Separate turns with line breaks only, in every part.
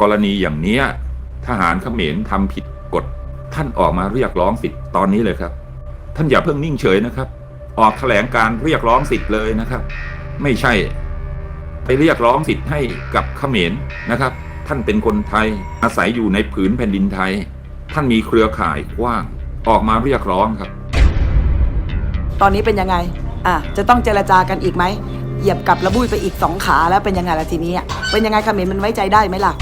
กรณีอย่างเนี้ยทหารเขมรทำผิดกฎท่านออกมาเรียกร้องสิทธิ์ตอนนี้เลยครับ ท่านอย่าเพิ่งนิ่งเฉยนะครับ ออกแถลงการเรียกร้องสิทธิ์เลยนะครับ ไม่ใช่ ไปเรียกร้องสิทธิ์ให้กับเขมรนะครับ ท่านเป็นคนไทยอาศัยอยู่ในผืนแผ่นดินไทย ท่านมีเครือข่ายกว้างออกมาเรียกร้องครับ
ตอนนี้เป็นยังไงอะจะต้องเจรจากันอีกไหมเหยียบกับระบุยไปอีกสองขาแล้วเป็นยังไงล่ะทีนี้เป็นยังไงเขมรมันไว้ใจได้ไหมล่ะ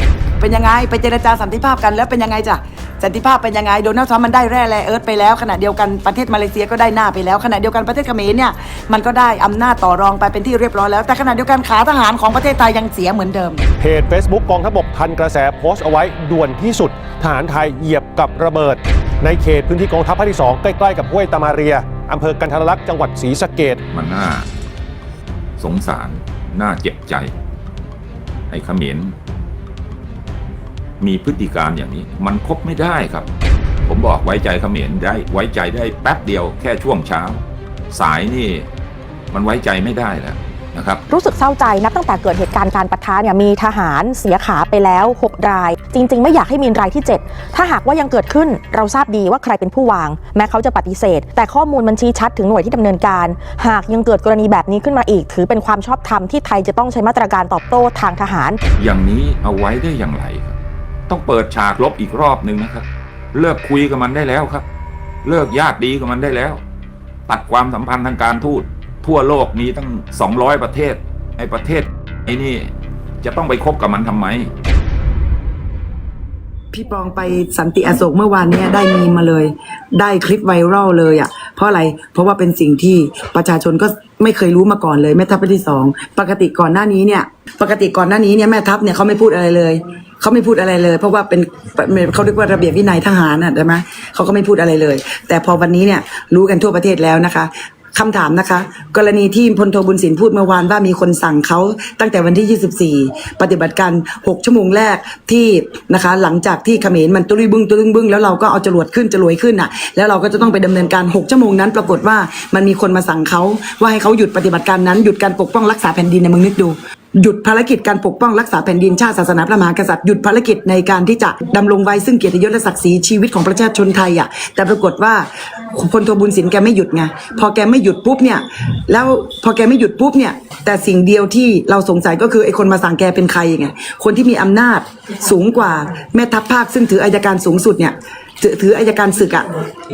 เป็นยังไงไปเจรจาสันติภาพกันแล้วเป็นยังไงจ้ะสันติภาพเป็นยังไงโดนัลด์ทรัมป์มันได้แร่แร่เอิร์ธไปแล้วขณะเดียวกันประเทศมาเลเซียก็ได้หน้าไปแล้วขณะเดียวกันประเทศเขมรเนี่ยมันก็ได้อำนาจต่อรองไปเป็นที่เรียบร้อยแล้ว แต่ขณะเดียวกันขาทหารของประเทศไทยยังเสียเหมือนเดิม
เพจ Facebook กองทัพบกทันกระแสโพสต์เอาไว้ด่วนที่สุดทหารไทยเหยียบกับระเบิด ในเขตพื้นที่กองทัพภาคที่2ใกล้ๆกับห้วยตามาเรียอำเภอกันทรลักษณ์จังหวัดศรีสะเกด
มันน่าสงสารน่าเจ็บใจไอ้เขมร มีพฤติการอย่างนี้ มันคบไม่ได้ครับ ผมบอกไว้ใจเขมรได้ไว้ใจได้แป๊บเดียวแค่ช่วงเช้า สายนี่มันไว้ใจไม่ได้แล้วนะครับ
รู้สึกเศร้าใจนับตั้งแต่เกิดเหตุการณ์การปะทะเนี่ยมีทหารเสียขาไปแล้ว 6 ราย จริง ๆ ไม่อยากให้มีรายที่ 7 ถ้าหากว่ายังเกิดขึ้นเราทราบดีว่าใครเป็นผู้วาง แม้เขาจะปฏิเสธ แต่ข้อมูลมันชี้ชัดถึงหน่วยที่ดำเนินการ หากยังเกิดกรณีแบบนี้ขึ้นมาอีก ถือเป็นความชอบธรรมที่ไทยจะต้องใช้มาตรการตอบโต้ทางทหาร
อย่างนี้เอาไว้ได้อย่างไรครับ ต้องเปิดฉากลบอีกรอบหนึ่งนะครับ เลิกคุยกับมันได้แล้วครับ เลิกญาติดีกับมันได้แล้ว ตัดความสัมพันธ์ทางการทูตทั่วโลกมีตั้ง 200 ประเทศไอ้ประเทศไอ้นี่จะต้องไปคบกับมันทำไม
พี่ปองไปสันติอโศกเมื่อวานเนี้ได้มีมาเลย ได้คลิปไวรัลเลยอะ เพราะอะไรเพราะว่าเป็นสิ่งที่ประชาชนก็ไม่เคยรู้มาก่อนเลยแม่ทัพภาคที่สองปกติก่อนหน้านี้เนี่ย ปกติก่อนหน้านี้เนี่ยแม่ทัพเนี่ยเขาไม่พูดอะไรเลย เขาไม่พูดอะไรเลย เพราะว่าเป็นเขาเรียกว่าระเบียบวินัยทหารน่ะใช่ไหมเขาก็ไม่พูดอะไรเลย แต่พอวันนี้เนี่ยรู้กันทั่วประเทศแล้วนะคะคำถามนะคะ กรณีที่พลโทบุญสินพูดเมื่อวานว่ามีคนสั่งเขาตั้งแต่วันที่ 24 ปฏิบัติการ 6 ชั่วโมงแรกที่นะคะ หลังจากที่เขมรมันตุลุยบึ้งตุลุยบึ้งแล้วเราก็เอาจรวดขึ้นจรวยขึ้นอะ แล้วเราก็จะต้องไปดำเนินการ 6 ชั่วโมงนั้น ปรากฏว่ามันมีคนมาสั่งเขาว่าให้เขาหยุดปฏิบัติการนั้นหยุดการปกป้องรักษาแผ่นดินในมึงนึกดูหยุดภารกิจการปกป้องรักษาแผ่นดินชาติศาสนาพระมหากษัตริย์หยุดภารกิจในการที่จะดำรงไว้ซึ่งเกียรติยศและศักดิ์ศรีชีวิตของประชาชนไทยอะแต่ปรากฏว่าพลโทบุญสินแกไม่หยุดไงพอแกไม่หยุดปุ๊บเนี่ยแล้วพอแกไม่หยุดปุ๊บเนี่ยแต่สิ่งเดียวที่เราสงสัยก็คือไอ้คนมาสั่งแกเป็นใครไงคนที่มีอำนาจสูงกว่าแม่ทัพภาคซึ่งถืออายการสูงสุดเนี่ยถือถืออายการศึกอะ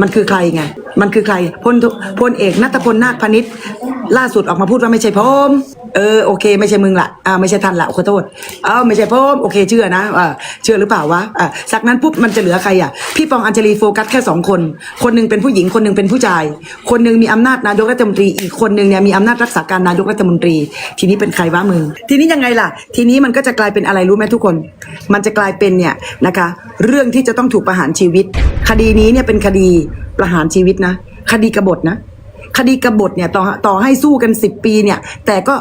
มันคือใครไงมันคือใครพลพลเอกนัทพลนาคพนิษฐ์ล่าสุดออกมาพูดว่าไม่ใช่ผม เออโอเค ไม่ใช่มึงละอ่าไม่ใช่ท่านละขอโทษเออไม่ใช่ผมโอเคเชื่อนะอ่าเชื่อหรือเปล่าวะอ่าจากนั้นปุ๊บมันจะเหลือใครอะพี่ปองอัญชลีโฟกัสแค่สองคน คนหนึ่งเป็นผู้หญิงคนหนึ่งเป็นผู้ชาย คนหนึ่งมีอำนาจนายกรัฐมนตรีอีกคนหนึ่งเนี่ยมีอำนาจรักษาการนายกรัฐมนตรี ทีนี้เป็นใครวะมึง ทีนี้ยังไงล่ะ ทีนี้มันก็จะกลายเป็นอะไรรู้ไหมทุกคน มันจะกลายเป็นเนี่ยนะคะ เรื่องที่จะต้องถูกประหารชีวิต คดีนี้เนี่ยเป็นคดีประหารชีวิตนะ คดีกบฏนะ คดีกบฏเนี่ยต่อต่อให้สู้กัน10ปีเนี่ย แต่ก็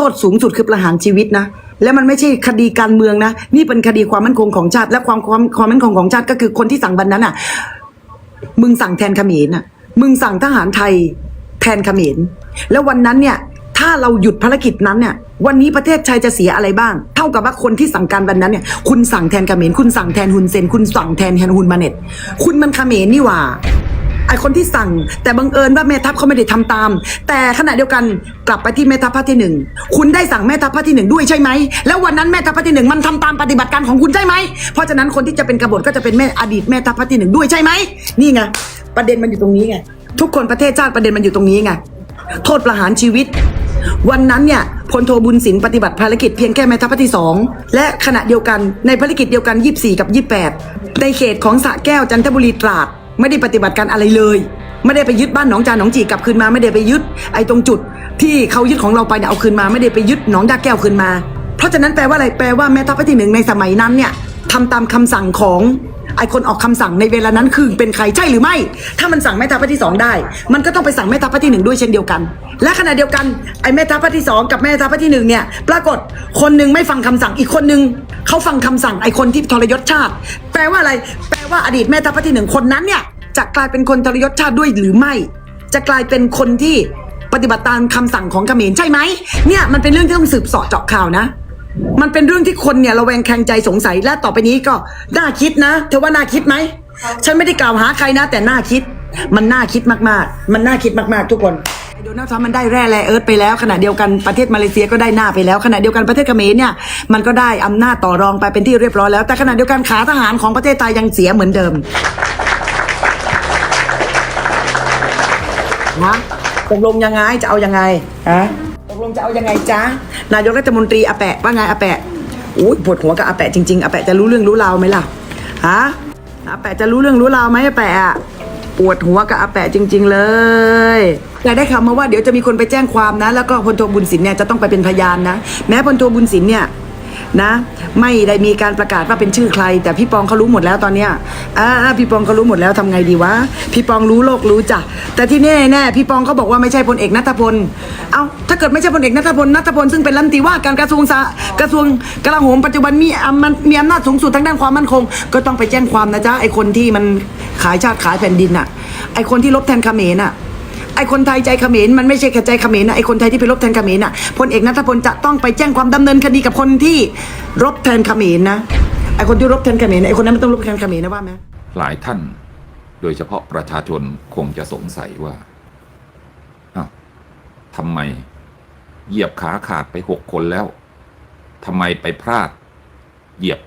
โทษสูงสุดคือประหารชีวิตนะ และมันไม่ใช่คดีการเมืองนะ นี่เป็นคดีความมั่นคงของชาติ และความความความมั่นคงของชาติก็คือคนที่สั่งบันนั้นอะ มึงสั่งแทนเขมรน่ะ มึงสั่งทหารไทยแทนเขมร แล้ววันนั้นเนี่ย ถ้าเราหยุดภารกิจนั้นเนี่ย วันนี้ประเทศไทยจะเสียอะไรบ้าง เท่ากับว่าคนที่สั่งการวันนั้นเนี่ย คุณสั่งแทนเขมร คุณสั่งแทนฮุนเซน คุณสั่งแทนแฮนฮุนมาเน็ต คุณมันเขมรนี่หว่า ไอคนที่สั่ง แต่บังเอิญว่าแม่ทัพเขาไม่ได้ทำตาม แต่ขณะเดียวกันกลับไปที่แม่ทัพภาคที่หนึ่งคุณได้สั่งแม่ทัพภาคที่หนึ่งด้วยใช่ไหมแล้ววันนั้นแม่ทัพภาคที่หนึ่งมันทำตามปฏิบัติการของคุณใช่ไหมเพราะฉะนั้นคนที่จะเป็นกบฏก็จะเป็นแม่อดีตแม่ทัพภาคที่หนึ่งด้วยใช่ไหมนี่ไงประเด็นมันอยู่ตรงนี้ไงทุกคนประเทศชาติประเด็นมันอยู่ตรงนี้ไงโทษประหารชีวิต วันนั้นเนี่ยพลโทบุญสินปฏิบัติภารกิจเพียงแค่แม่ทัพภาคที่สองและขณะเดียวกันในภารกิจเดียวกัน 24 กับ 28 ในเขตของสระแก้วจันทบุรีตราด ไม่ได้ปฏิบัติการอะไรเลย ไม่ได้ไปยึดบ้านหนองจานหนองจีกลับคืนมา ไม่ได้ไปยึด ไอ้ตรงจุด ที่เขายึดของเราไปเนี่ยเอาคืนมา ไม่ได้ไปยึดหนองดาแก้วคืนมา เพราะฉะนั้นแปลว่าอะไรแปลว่าแม่ทัพภาคที่หนึ่งในสมัยนั้นเนี่ยทำตามคำสั่งของ ไอคนออกคำสั่งในเวลานั้นคือเป็นใครใช่หรือไม่ ถ้ามันสั่งแม่ทัพภาคที่สองได้ มันก็ต้องไปสั่งแม่ทัพภาคที่หนึ่งด้วยเช่นเดียวกัน และขณะเดียวกันไอแม่ทัพภาคที่สองกับแม่ทัพภาคที่หนึ่งเนี่ยปรากฏคนหนึ่งไม่ฟังคำสั่งอีกคนหนึ่งเขาฟังคำสั่งไอคนที่ทรยศชาติ แปลว่าอะไร แปลว่าอดีตแม่ทัพภาคที่หนึ่งคนนั้นเนี่ยจะกลายเป็นคนทรยศชาติด้วยหรือไม่ จะกลายเป็นคนที่ปฏิบัติตามคำสั่งของเขมรใช่ไหมเนี่ยมันเป็นเรื่องที่ต้องสืบสาะเจาะข่าวนะ มันเป็นเรื่องที่คนเนี่ยระแวงแคลงใจสงสัยและต่อไปนี้ก็น่าคิดนะ เธอว่าน่าคิดไหม ฉันไม่ได้กล่าวหาใครนะ แต่น่าคิด มันน่าคิดมากๆ มันน่าคิดมากๆ ทุกคนไอ้โดนัลด์ทรัมป์มันได้แร่แร่เอิร์ธไปแล้วขณะเดียวกันประเทศมาเลเซียก็ได้หน้าไปแล้วขณะเดียวกันประเทศเขมรเนี่ยมันก็ได้อำนาจต่อรองไปเป็นที่เรียบร้อยแล้ว แต่ขณะเดียวกันขาทหารของประเทศไทยยังเสียเหมือนเดิมนะตกลงยังไงจะเอายังไงฮะต กลงจะเอายังไงจ๊ะนายกรัฐมนตรีอาแปะว่าไงอาแปะอุ้ยปวดหัวกับอาแปะจริงๆอาแปะจะรู้เรื่องรู้ราวไหมล่ะฮะอาแปะจะรู้เรื่องรู้ราวไหมอาแปะอะปวดหัวกับอาแปะจริง ๆ เลยแต่ได้ข่าวมาว่าเดี๋ยวจะมีคนไปแจ้งความนะ แล้วก็พลโทบุญสินเนี่ยจะต้องไปเป็นพยานนะ แม้พลโทบุญสินเนี่ยนะไม่ได้มีการประกาศว่าเป็นชื่อใคร แต่พี่ปองเขารู้หมดแล้วตอนเนี้ยอ่าพี่ปองเขารู้หมดแล้วทำไงดีวะพี่ปองรู้โลกรู้จ้ะแต่ที่แน่แน่พี่ปองเขาบอกว่าไม่ใช่พลเอกนัทพล เอา้า เกิดไม่ใช่พลเอกนัทพลนัทพลซึ่งเป็นรัฐมนตรีว่าการกระทรวงสากระทรวงกลาโหมปัจจุบันมีอำมันมีอำนาจสูงสุดทางด้านความมั่นคง ก็ต้องไปแจ้งความนะจ๊ะไอคนที่มันขายชาติขายแผ่นดินอะ ไอคนที่ลบแทนเขมรอะไอคนไทยใจเขมรมันไม่ใช่แค่ใจเขมรนะไอคนไทยที่ไปรบแทนเขมรน่ะพลเอกนัทพลจะต้องไปแจ้งความดำเนินคดีกับคนที่รบแทนเขมรนะไอคนที่รบแทนเขมรไอคนนั้นมันต้องรบแทนเขมรนะว่าไหม
หลายท่าน โดยเฉพาะประชาชนคงจะสงสัยว่าอ้าวทำไม เหยียบขาขาดไปหกคนแล้วทำไมไปพลาด เหยียบ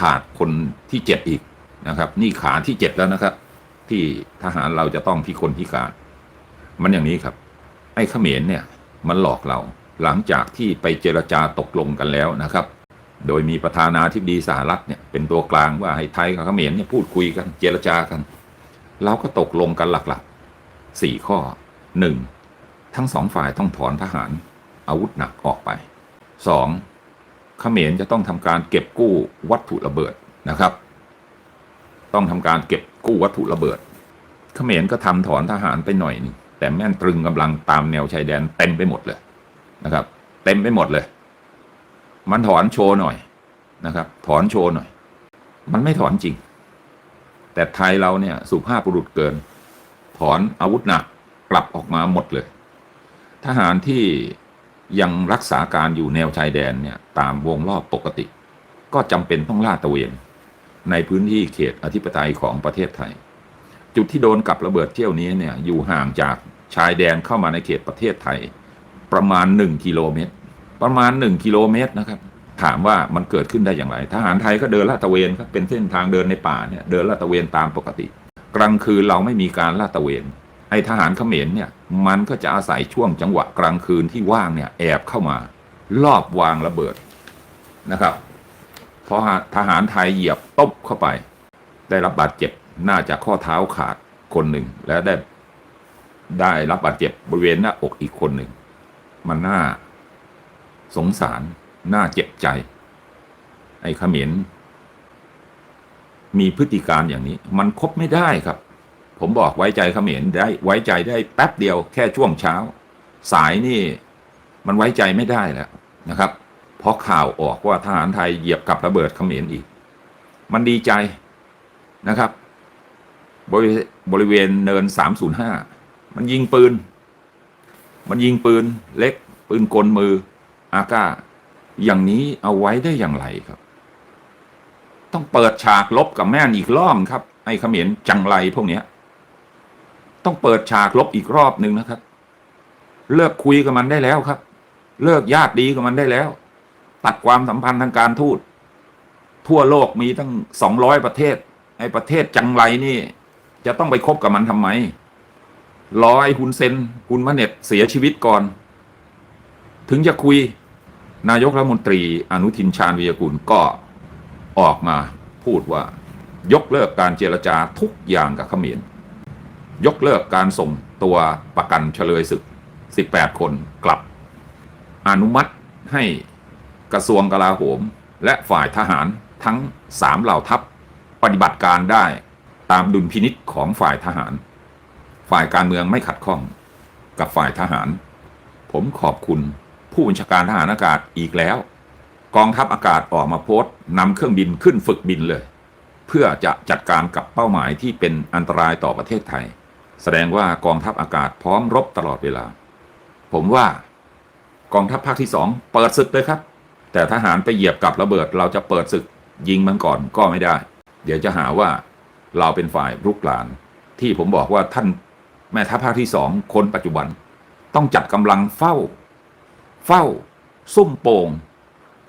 ขาดคนที่เจ็ดอีกนะครับ นี่ขาที่เจ็ดแล้วนะครับ ที่ทหารเราจะต้องพิคนพิการ มันอย่างนี้ครับ ไอ้เขมรเนี่ย มันหลอกเราหลังจากที่ไปเจรจาตกลงกันแล้วนะครับ โดยมีประธานาธิบดีสหรัฐเนี่ยเป็นตัวกลางว่าให้ไทยกับเขมรเนี่ยพูดคุยกันเจรจากัน เราก็ตกลงกันหลักๆสี่ข้อหนึ่ง ทั้งสองฝ่ายต้องถอนทหารอาวุธหนักออกไปสองเขมรจะต้องทำการเก็บกู้วัตถุระเบิดนะครับ ต้องทำการเก็บกู้วัตถุระเบิด เขมรก็ทำถอนทหารไปหน่อยนึงแต่แม่นตรึงกำลังตามแนวชายแดนเต็มไปหมดเลยนะครับ เต็มไปหมดเลย มันถอนโชว์หน่อยนะครับ ถอนโชว์หน่อย มันไม่ถอนจริง แต่ไทยเราเนี่ยสุภาพบุรุษเกิน ถอนอาวุธหนักกลับออกมาหมดเลย ทหารที่ยังรักษาการอยู่แนวชายแดนเนี่ยตามวงรอบปกติ ก็จำเป็นต้องลาดตระเวน ในพื้นที่เขตอธิปไตยของประเทศไทย จุดที่โดนกับระเบิดเที่ยวนี้เนี่ยอยู่ห่างจากชายแดนเข้ามาในเขตประเทศไทย ประมาณ 1 กิโลเมตร ประมาณ 1 กิโลเมตรนะครับ ถามว่ามันเกิดขึ้นได้อย่างไร ทหารไทยก็เดินลาดตระเวนครับเป็นเส้นทางเดินในป่าเนี่ยเดินลาดตระเวนตามปกติ กลางคืนเราไม่มีการลาดตระเวน ไอ้ทหารเขมรเนี่ยมันก็จะอาศัยช่วงจังหวะกลางคืนที่ว่างเนี่ยแอบเข้ามาลอบวางระเบิดนะครับพอทหารไทยเหยียบตบเข้าไป ได้รับบาดเจ็บน่าจะข้อเท้าขาดคนหนึ่งและได้ได้รับบาดเจ็บบริเวณหน้าอกอีกคนหนึ่ง มันน่าสงสาร น่าเจ็บใจ ไอ้เขมรมีพฤติการอย่างนี้ มันคบไม่ได้ครับ ผมบอกไว้ใจเขมรได้ไว้ใจได้แป๊บเดียวแค่ช่วงเช้า สายนี่มันไว้ใจไม่ได้แล้วนะครับ เพราะข่าวออกว่าทหารไทยเหยียบกับระเบิดเขมรอีก มันดีใจนะครับ บริบริเวณเนิน 305 มันยิงปืน มันยิงปืนเล็ก ปืนกลมือ อากาอย่างนี้เอาไว้ได้อย่างไรครับ ต้องเปิดฉากลบกับแม่นอีกรอบครับ ไอ้เขมรจังไรพวกเนี้ย ต้องเปิดฉากลบอีกรอบหนึ่งนะครับ เลิกคุยกับมันได้แล้วครับ เลิกญาติดีกับมันได้แล้ว ตัดความสัมพันธ์ทางการทูตทั่วโลกมีตั้งสองร้อยประเทศไอ้ประเทศจังไรนี่ จะต้องไปคบกับมันทำไมรอไอ้ฮุนเซนฮุนมาเน็ตเสียชีวิตก่อน ถึงจะคุยนายกรัฐมนตรีอนุทินชาญวิรกุลก็ออกมาพูดว่ายกเลิกการเจรจาทุกอย่างกับเขมร ยกเลิกการส่งตัวประกันเฉลยศึก 18 คนกลับ อนุมัติให้กระทรวงกลาโหม และฝ่ายทหารทั้งสามเหล่าทัพปฏิบัติการได้ตามดุลพินิษของฝ่ายทหาร ฝ่ายการเมืองไม่ขัดข้องกับฝ่ายทหาร ผมขอบคุณผู้บัญชาการทหารอากาศอีกแล้ว กองทัพอากาศออกมาโพสต์นำเครื่องบินขึ้นฝึกบินเลย เพื่อจะจัดการกับเป้าหมายที่เป็นอันตรายต่อประเทศไทย แสดงว่ากองทัพอากาศพร้อมรบตลอดเวลา ผมว่ากองทัพภาคที่สองเปิดศึกเลยครับ แต่ทหารไปเหยียบกับระเบิดเราจะเปิดศึกยิงมันก่อนก็ไม่ได้ เดี๋ยวจะหาว่าเราเป็นฝ่ายรุกราน ที่ผมบอกว่าท่านแม่ทัพภาคที่สองคนปัจจุบัน ต้องจัดกำลังเฝ้า เฝ้า ซุ่มโป่ง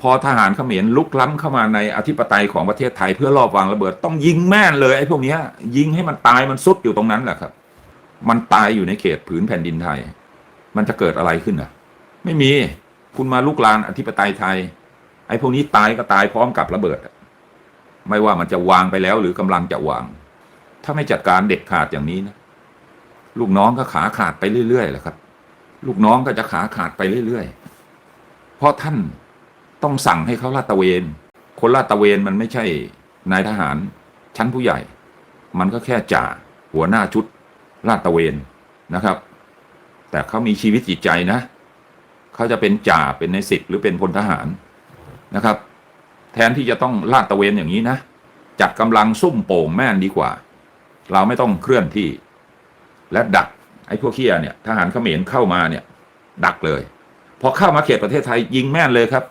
พอทหารเขมรลุกล้ำเข้ามาในอธิปไตยของประเทศไทยเพื่อรอบวางระเบิดต้องยิงแม่นเลยไอ้พวกนี้ยยิงให้มันตายมันซุดอยู่ตรงนั้นแหละครับ มันตายอยู่ในเขตผืนแผ่นดินไทย มันจะเกิดอะไรขึ้นอะ ไม่มีคุณมาลุกลานอธิปไตยไทย ไอ้พวกนี้ตายก็ตายพร้อมกับระเบิด ไม่ว่ามันจะวางไปแล้วหรือกำลังจะวาง ถ้าไม่จัดการเด็ดขาดอย่างนี้นะลูกน้องก็ขาขาดไปเรื่อยๆแหละครับ ลูกน้องก็จะขาขาดไปเรื่อยๆ เพราะท่านต้องสั่งให้เขาลาดตระเวน คนลาดตระเวนมันไม่ใช่นายทหารชั้นผู้ใหญ่ มันก็แค่จ่าหัวหน้าชุด ลาดตะเวนนะครับ แต่เขามีชีวิตจิตใจนะเขาจะเป็นจ่าเป็นในสิบหรือเป็นพลทหารนะครับ แทนที่จะต้องลาดตะเวนอย่างนี้นะ จัดกำลังซุ่มโป่งแม่นดีกว่า เราไม่ต้องเคลื่อนที่ และดักไอ้พวกเคียเนี่ยทหารเขมรเข้ามาเนี่ย ดักเลยพอเข้ามาเขตประเทศไทยยิงแม่นเลยครับ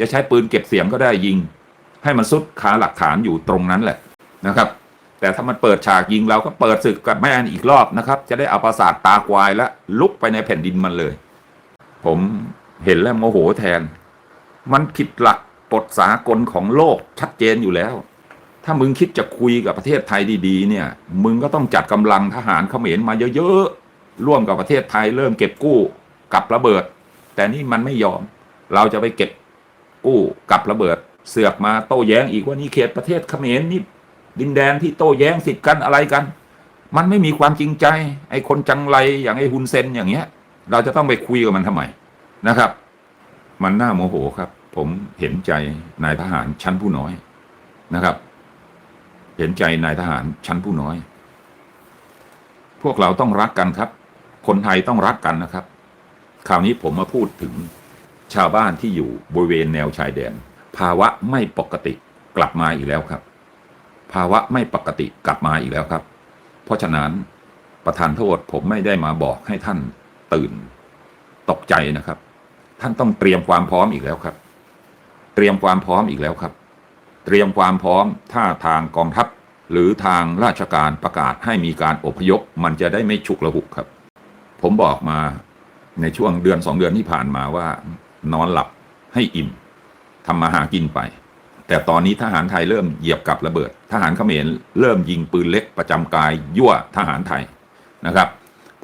จะใช้ปืนเก็บเสียงก็ได้ยิง ให้มันสุดขาหลักฐานอยู่ตรงนั้นแหละนะครับ แต่ถ้ามันเปิดฉากยิงเราก็เปิดศึกกับแม่นอีกรอบนะครับ จะได้เอาประสาทตาควายและลุกไปในแผ่นดินมันเลย ผมเห็นแล้วโมโหแทน มันผิดหลักกฎสากลของโลกชัดเจนอยู่แล้ว ถ้ามึงคิดจะคุยกับประเทศไทยดีๆ เนี่ย มึงก็ต้องจัดกำลังทหารเขมรมาเยอะๆ ร่วมกับประเทศไทยเริ่มเก็บกู้กับระเบิด แต่นี่มันไม่ยอม เราจะไปเก็บกู้กับระเบิด เสือกมาโต้แย้งอีกว่านี่เขตประเทศเขมรนี่ ดินแดนที่โต้แย้งสิทธิ์กันอะไรกัน มันไม่มีความจริงใจ ไอ้คนจังไรอย่างไอ้ฮุนเซนอย่างเงี้ย เราจะต้องไปคุยกับมันทำไมนะครับ มันน่าโมโหครับ ผมเห็นใจนายทหารชั้นผู้น้อยนะครับ เห็นใจนายทหารชั้นผู้น้อย พวกเราต้องรักกันครับ คนไทยต้องรักกันนะครับ คราวนี้ผมมาพูดถึงชาวบ้านที่อยู่บริเวณแนวชายแดน ภาวะไม่ปกติกลับมาอีกแล้วครับ ภาวะไม่ปกติกลับมาอีกแล้วครับ เพราะฉะนั้นประธานโทษผมไม่ได้มาบอกให้ท่านตื่น ตกใจนะครับ ท่านต้องเตรียมความพร้อมอีกแล้วครับ เตรียมความพร้อมอีกแล้วครับ เตรียมความพร้อมถ้าทางกองทัพ หรือทางราชการประกาศให้มีการอพยพ มันจะได้ไม่ฉุกระหุกครับ ผมบอกมาในช่วงเดือนสองเดือนที่ผ่านมาว่านอนหลับให้อิ่มทำมาหากินไป แต่ตอนนี้ทหารไทยเริ่มเหยียบกับระเบิด ทหารเขมรเริ่มยิงปืนเล็กประจำกายยั่วทหารไทยนะครับ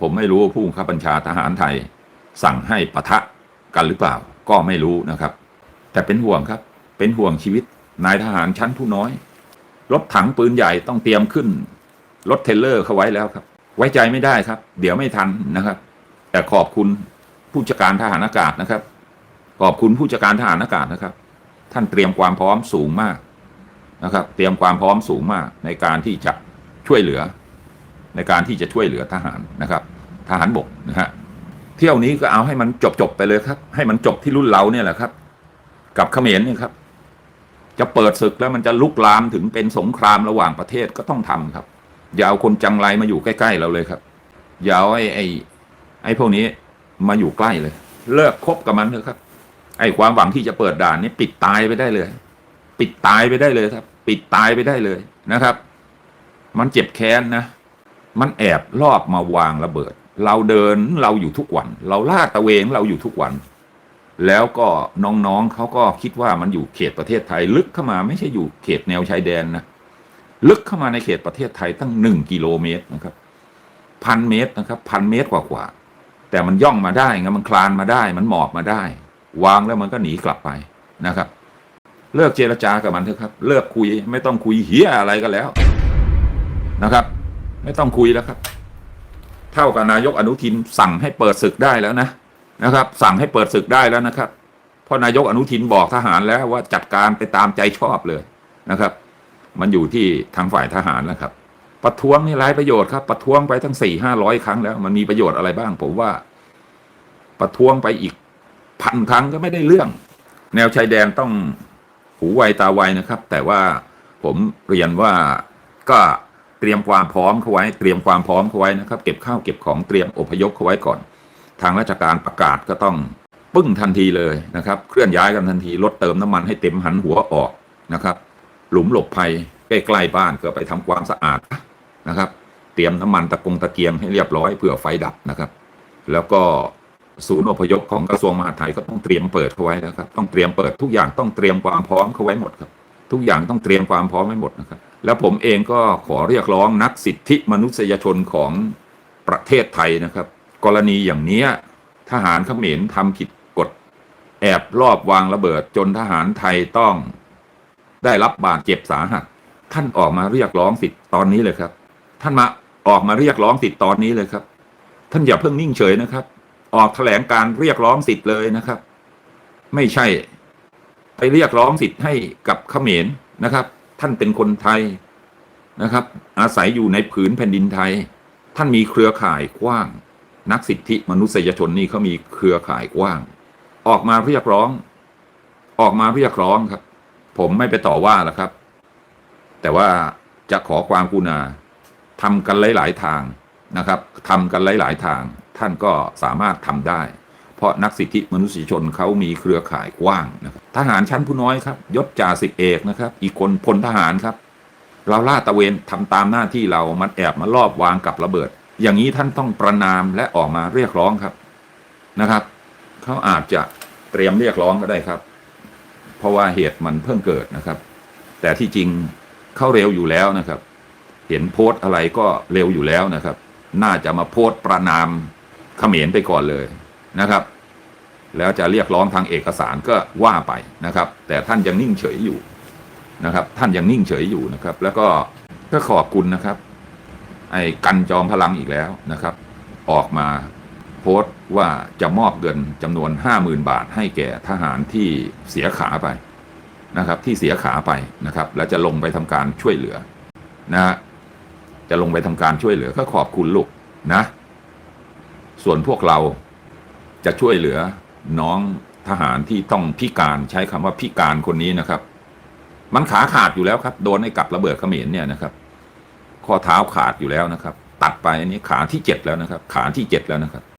ผมไม่รู้ว่าผู้บังคับบัญชาทหารไทย สั่งให้ปะทะกันหรือเปล่า ก็ไม่รู้นะครับ แต่เป็นห่วงครับ เป็นห่วงชีวิตนายทหารชั้นผู้น้อย รถถังปืนใหญ่ต้องเตรียมขึ้น รถเทรลเลอร์เขาไว้แล้วครับ ไว้ใจไม่ได้ครับ เดี๋ยวไม่ทันนะครับ แต่ขอบคุณผู้จัดการทหารอากาศนะครับ ขอบคุณผู้จัดการทหารอากาศนะครับ ท่านเตรียมความพร้อมสูงมากนะครับ เตรียมความพร้อมสูงมากในการที่จะช่วยเหลือ ในการที่จะช่วยเหลือทหารนะครับ ทหารบกนะฮะเที่ยวนี้ก็เอาให้มันจบจบไปเลยครับ ให้มันจบที่รุ่นเราเนี่ยแหละครับ กับเขมรเนี่ยครับ จะเปิดศึกแล้วมันจะลุกลามถึงเป็นสงครามระหว่างประเทศก็ต้องทำครับ อย่าเอาคนจังไรมาอยู่ใกล้ๆเราเลยครับ อย่าเอาไอ้ไอ้ไอ้พวกนี้มาอยู่ใกล้เลย เลิกคบกับมันเถอะครับ ไอ้ความหวังที่จะเปิดด่านนี้ปิดตายไปได้เลย ปิดตายไปได้เลยครับ ปิดตายไปได้เลยนะครับ มันเจ็บแค้นนะ มันแอบลอบมาวางระเบิด เราเดินเราอยู่ทุกวัน เราลาดตะเวนเราอยู่ทุกวัน แล้วก็น้องๆเขาก็คิดว่ามันอยู่เขตประเทศไทย ลึกเข้ามาไม่ใช่อยู่เขตแนวชายแดนนะลึกเข้ามาในเขตประเทศไทยตั้งหนึ่งกิโลเมตรนะครับพันเมตรนะครับพันเมตรกว่าๆแต่มันย่องมาได้ไงมันคลานมาได้ มันหมอบมาได้ วางแล้วมันก็หนีกลับไปนะครับ เลิกเจรจากับมันเถอะครับ เลิกคุยไม่ต้องคุยเฮียอะไรกันแล้วนะครับ ไม่ต้องคุยแล้วครับ เท่ากับนายกอนุทินสั่งให้เปิดศึกได้แล้วนะนะครับ สั่งให้เปิดศึกได้แล้วนะครับเพราะนายกอนุทินบอกทหารแล้วว่าจัดการไปตามใจชอบเลยนะครับ มันอยู่ที่ทางฝ่ายทหารแล้วครับประท้วงนี่ไร้ประโยชน์ครับประท้วงไปทั้งสี่ห้าร้อยครั้งแล้ว มันมีประโยชน์อะไรบ้าง ผมว่า ประท้วงไปอีก พันครั้งก็ไม่ได้เรื่อง แนวชายแดนต้องหูไวตาไวนะครับ แต่ว่าผมเรียนว่าก็เตรียมความพร้อมเขาไว้ เตรียมความพร้อมเขาไว้นะครับ เก็บข้าวเก็บของเตรียมอพยพเขาไว้ก่อน ทางราชการประกาศก็ต้องปึ้งทันทีเลยนะครับ เคลื่อนย้ายกันทันทีรถเติมน้ำมันให้เต็มหันหัวออกนะครับ หลุมหลบภัยใกล้ๆบ้านก็ไปทำความสะอาดนะครับ เตรียมน้ำมันตะกงตะเกียงให้เรียบร้อยเผื่อไฟดับนะครับ แล้วก็ ศูนย์อพยพของกระทรวงมหาดไทยก็ต้องเตรียมเปิดเขาไว้นะครับ ต้องเตรียมเปิดทุกอย่างต้องเตรียมความพร้อมเขาไว้หมดครับ ทุกอย่างต้องเตรียมความพร้อมไว้หมดนะครับ แล้วผมเองก็ขอเรียกร้องนักสิทธิมนุษยชนของประเทศไทยนะครับ กรณีอย่างนี้ทหารเขมรทำผิดกฎ แอบลอบวางระเบิดจนทหารไทยต้องได้รับบาดเจ็บสาหัสท่านออกมาเรียกร้องสิทธิ์ตอนนี้เลยครับ ท่านมาออกมาเรียกร้องสิทธิ์ตอนนี้เลยครับ ท่านอย่าเพิ่งนิ่งเฉยนะครับ ออกแถลงการเรียกร้องสิทธิ์เลยนะครับ ไม่ใช่ ไปเรียกร้องสิทธิ์ให้กับเขมรนะครับ ท่านเป็นคนไทยนะครับ อาศัยอยู่ในผืนแผ่นดินไทย ท่านมีเครือข่ายกว้าง นักสิทธิมนุษยชนนี่เขามีเครือข่ายกว้าง ออกมาเรียกร้อง ออกมาเรียกร้องครับ ผมไม่ไปต่อว่าหรอกครับ แต่ว่าจะขอความกรุณาทำกันหลาย ๆ ทางนะครับทำกันหลาย ๆ ทาง ท่านก็สามารถทำได้ เพราะนักสิทธิมนุษยชนเขามีเครือข่ายกว้างนะครับทหารชั้นผู้น้อยครับยศจ่าสิบเอกนะครับ อีกคนพลทหารครับ เราล่าตะเวนทำตามหน้าที่เรามันแอบมาลอบวางกับระเบิด อย่างนี้ท่านต้องประนามและออกมาเรียกร้องครับนะครับเขาอาจจะเตรียมเรียกร้องก็ได้ครับ เพราะว่าเหตุมันเพิ่งเกิดนะครับ แต่ที่จริงเขาเร็วอยู่แล้วนะครับ เห็นโพสต์อะไรก็เร็วอยู่แล้วนะครับ น่าจะมาโพสต์ประนาม เขมรไปก่อนเลยนะครับ แล้วจะเรียกร้องทางเอกสารก็ว่าไปนะครับ แต่ท่านยังนิ่งเฉยอยู่นะครับ ท่านยังนิ่งเฉยอยู่นะครับ แล้วก็ก็ขอบคุณนะครับ ไอ้กันจอมพลังอีกแล้วนะครับ ออกมาโพสต์ว่าจะมอบเงินจำนวนห้าหมื่นบาทให้แก่ทหารที่เสียขาไปนะครับ ที่เสียขาไปนะครับ แล้วจะลงไปทำการช่วยเหลือนะฮะจะลงไปทำการช่วยเหลือก็ขอบคุณลูกนะ ส่วนพวกเราจะช่วยเหลือน้องทหารที่ต้องพิการใช้คำว่าพิการคนนี้นะครับ มันขาขาดอยู่แล้วครับโดนไอ้กับระเบิดเขมรเนี่ยนะครับ ข้อเท้าขาดอยู่แล้วนะครับ ตัดไปอันนี้ขาที่เจ็ดแล้วนะครับ ขาที่เจ็ดแล้วนะครับ